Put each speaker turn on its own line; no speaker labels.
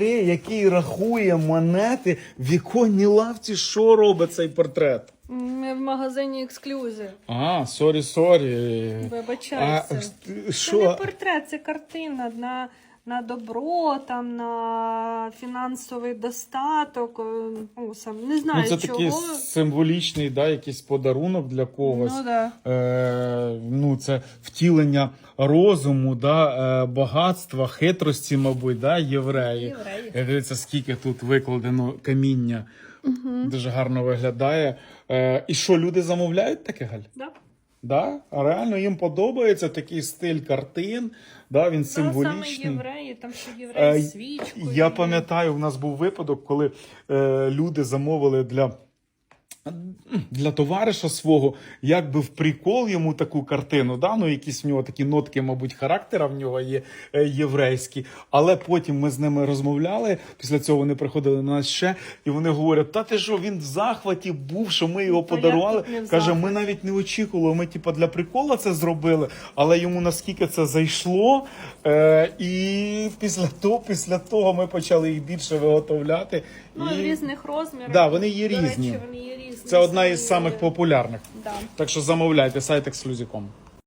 який рахує монети, в якій лавці що робить цей портрет.
Ми в магазині ексклюзив.
А, сорі, сорі.
Вибачайся.
А,
Це не портрет, це картина на, на добро, там, на фінансовий достаток. е, Ну, сам, не знаю,
Ну, це
чого.
такий символічний, да, якийсь подарунок для когось.
Ну, да.
Е, ну, це втілення розуму, да, е, багатства, хитрості, мабуть, да, євреї.
Євреї.
Дивіться, скільки тут викладено каміння. Дуже гарно виглядає. Е, і що, люди замовляють таке, Галь?
Да.
Да? А реально їм подобається такий стиль картин, да, він
Та саме євреї, там ще
Е,
євреї свічкою.
Я пам'ятаю, в нас був випадок, коли е, люди замовили для. Для товариша свого, якби в прикол йому таку картину, да? ну якісь в нього такі нотки, мабуть, характера в нього є е, єврейські. Але потім ми з ними розмовляли. Після цього вони приходили на нас ще, і вони говорять: та ти що, він в захваті був, що ми його
То
подарували. Каже, ми навіть не очікували. Ми, типа, для прикола це зробили, але йому наскільки це зайшло. Е, і після того, після того ми почали їх більше виготовляти.
Ну,
і...
різних розмірах.
Да, вони є різні.
Речі, вони є різні.
Це одна із самих популярних.
Да.
Так що замовляйте сайт ексклюзіком.